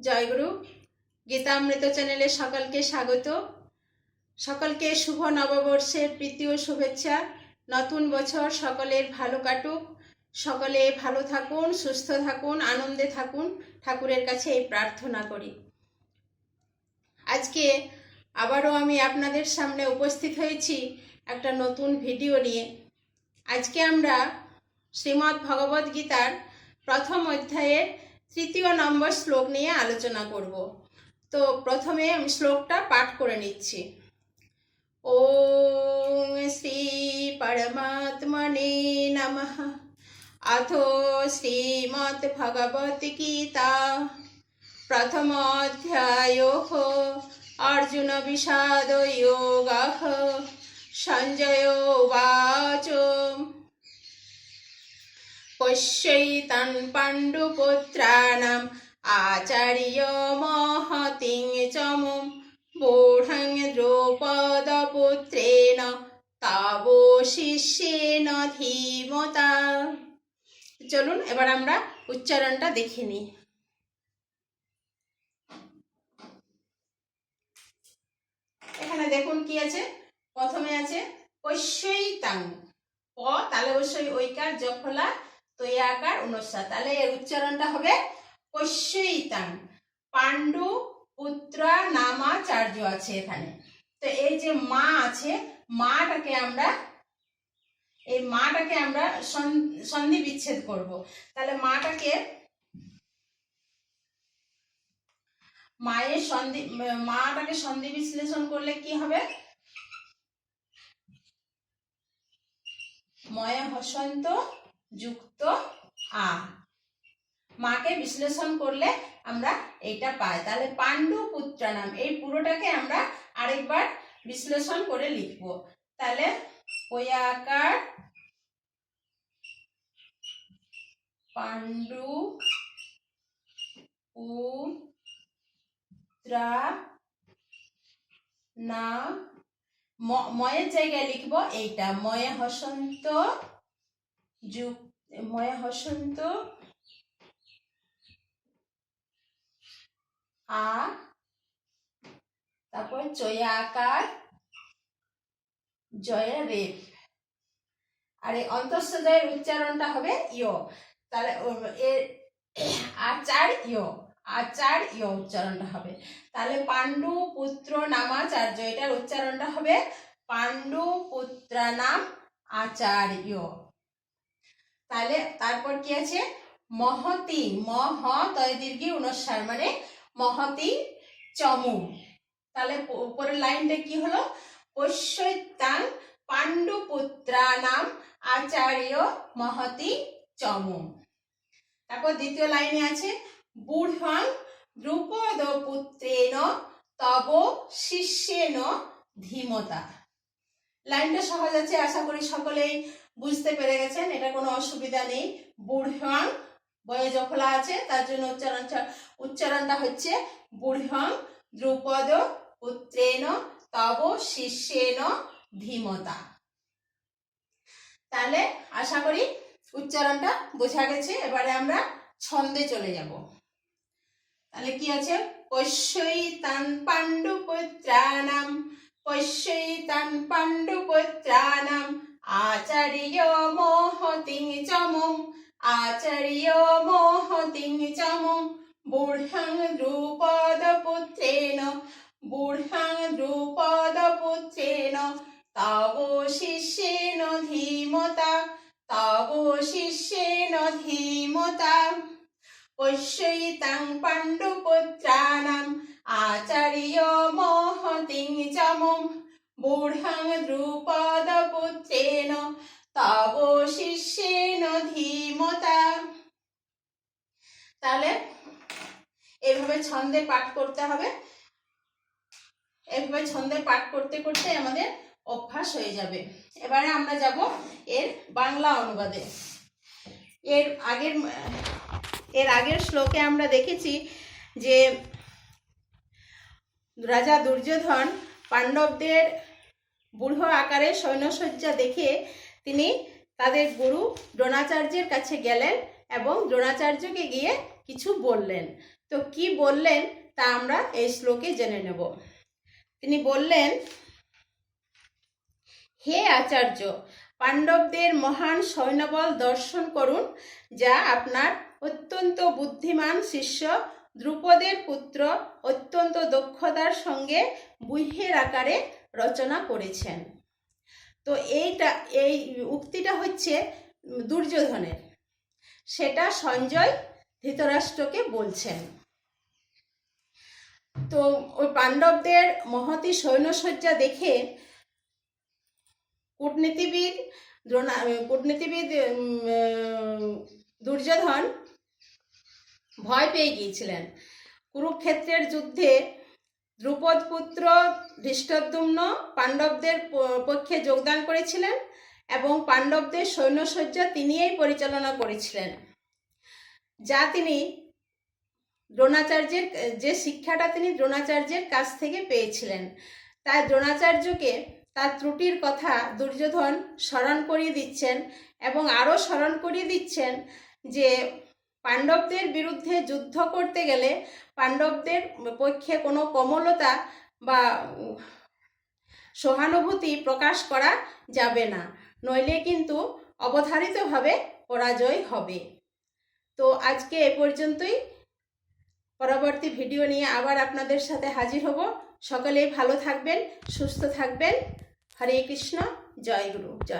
জয়গুরু, গীতামৃত চ্যানেলে সকলকে স্বাগত। সকলকে শুভ নববর্ষের প্রীতি ও শুভেচ্ছা। নতুন বছর সকলের ভালো কাটুক। সকলে ভালো থাকুন, সুস্থ থাকুন, আনন্দে থাকুন। ঠাকুরের কাছে এই প্রার্থনা করি। আজকে আবারও আমি আপনাদের সামনে উপস্থিত হয়েছি একটা নতুন ভিডিও নিয়ে। আজকে আমরা শ্রীমদ্ ভগবদ গীতার প্রথম অধ্যায়ের তৃতীয় নম্বর শ্লোক নিয়ে আলোচনা করব। তো প্রথমে আমি শ্লোকটা পাঠ করে নিচ্ছি। ও শ্রী পরমাত্মনে নমঃ। অথ শ্রীমদ্ ভগবত গীতা। প্রথম অধ্যায় অর্জুন বিষাদ যোগ সঞ্জয় উবাচ। পশ্যৈতন পাণ্ডুপুত্রাণ আচার্য মহতি চম বুঢ়ং দ্রৌপদপুত্রেণ তব শিষ্যেন ধীমতা। চলুন, এবার আমরা উচ্চারণটা দেখে নিই। এখানে দেখুন কি আছে? প্রথমে আছে পশ্যৈতাং প, তালে অবশ্যই ঐকার যখলা তৈয়াকার অনুসার তাহলে এর উচ্চারণটা হবে পশ্যৈতাং পাণ্ডু পুত্র নামাচার্য আছে এখানে। তো এই যে মা আছে, মাটাকে আমরা, এই মাটাকে আমরা সন- সন্ধি বিচ্ছেদ করব। তাহলে মাটাকে মায়ের সন্ধি, মাটাকে সন্ধি বিশ্লেষণ করলে কি হবে? ময় হসন্ত যুক্ত আ। মাকে বিশ্লেষণ করলে আমরা এইটা পাই। তাহলে পাণ্ডু পুত্র নাম, এই পুরোটাকে আমরা আরেকবার বিশ্লেষণ করে লিখব। তাহলে ওয়াকার পাণ্ডু পুত্রা না ময়ের জায়গায় লিখব এইটা, ময়ে হসন্ত যুগ ময়ে হসন্ত আ তারপর চয়া আকার জয় রেপ আর এই অন্তঃস্থ জয়ের উচ্চারণটা হবে ইয় তাহলে এর আচার ইয় আচার ইয় উচ্চারণটা হবে তাহলে পাণ্ডু পুত্র নামাচার্য এটার উচ্চারণটা হবে পাণ্ডু পুত্র নাম আচার্য তাহলে তারপর কি আছে? মহতি মহ তয় দীর্ঘি অনুসার মানে মহতি চমু তাহলে উপরের লাইনটা কি হলো? পশ্যৈতাং পাণ্ডু পুত্রা নাম আচার্য মহতি চমু তারপর দ্বিতীয় লাইনে আছে বুঢ়াং দ্রুপদ পুত্রেণ তব শিষ্যেন ধীমতা। লাইনটা সহজ আছে, আশা করি সকলেই বুঝতে পেরে গেছেন। এটা কোনো অসুবিধা নেই। বুঢ়াং বয়ে জফলা আছে, তার জন্য উচ্চারণ উচ্চারণটা হচ্ছে বুঢ়াং দ্রুপদ পুত্রেণ তব শিষ্যেন ধীমতা। তাহলে আশা করি উচ্চারণটা বোঝা গেছে। এবারে আমরা ছন্দে চলে যাব। তাহলে কি আছে? পশ্যৈতান পাণ্ডুপুত্রাণাম পশ্যৈতান পাণ্ডুপুত্রাণাম আচার্য মোহতিং চমুম আচার্য মোহতিং চমুম বুঢ়াং দ্রুপদপুত্রেণ বুঢ়াং দ্রুপদপুত্রেণ তব শিষ্যেন ধীমতা তব শিষ্যেন ধীমতা পশ্যৈতাং পাণ্ডুপুত্রাণাম আচার্য মহতিং চমুম বুঢ়াং দ্রুপদপুত্রেণ তব শিষ্যেন ধীমতা। তাহলে এভাবে ছন্দে পাঠ করতে হবে। এভাবে ছন্দে পাঠ করতে করতে আমাদের অভ্যাস হয়ে যাবে। এবারে আমরা যাব এর বাংলা অনুবাদে। এর আগের এর আগের শ্লোকে আমরা দেখেছি যে রাজা দুর্যোধন পাণ্ডবদের বুড়ো আকারে সৈন্যসজ্জা দেখে তিনি তাদের গুরু দ্রোণাচার্যের কাছে গেলেন এবং দ্রোণাচার্যকে গিয়ে কিছু বললেন। তো কি বললেন তা আমরা এই শ্লোকে জেনে নেব। তিনি বললেন, হে আচার্য, পাণ্ডবদের মহান সৈন্যবল দর্শন করুন, যা আপনার অত্যন্ত বুদ্ধিমান শিষ্য দ্রুপদের পুত্র অত্যন্ত দক্ষতার সঙ্গে বুহের আকারে রচনা করেছেন। তো এইটা, এই উক্তিটা হচ্ছে দুর্যোধনের। সেটা সঞ্জয় ধৃতরাষ্ট্রকে বলছেন। তো ওই পাণ্ডবদের মহতি সৈন্যসজ্জা দেখে কূটনীতিবিদ দ্রোণা, কূটনীতিবিদ দুর্যোধন ভয় পেয়ে গিয়েছিলেন। কুরুক্ষেত্রের যুদ্ধে দ্রুপদ পুত্র ধৃষ্টদ্যুম্ন পাণ্ডবদের পক্ষে যোগদান করেছিলেন এবং পাণ্ডবদের সৈন্যসজ্জা তিনিই পরিচালনা করেছিলেন। যা তিনি দ্রোণাচার্যের, যে শিক্ষাটা তিনি দ্রোণাচার্যের কাছ থেকে পেয়েছিলেন, তাই দ্রোণাচার্যকে তার ত্রুটির কথা দুর্যোধন স্মরণ করিয়ে দিচ্ছেন এবং আরও স্মরণ করিয়ে দিচ্ছেন যে পাণ্ডবদের বিরুদ্ধে যুদ্ধ করতে গেলে পাণ্ডবদের পক্ষে কোনো কোমলতা বা সহানুভূতি প্রকাশ করা যাবে না, নইলে কিন্তু অবধারিতভাবে পরাজয় হবে। তো আজকে এ পর্যন্তই। পরবর্তী ভিডিও নিয়ে আবার আপনাদের সাথে হাজির হব। সকলেই ভালো থাকবেন, সুস্থ থাকবেন। হরে কৃষ্ণ, জয় গুরু, জয়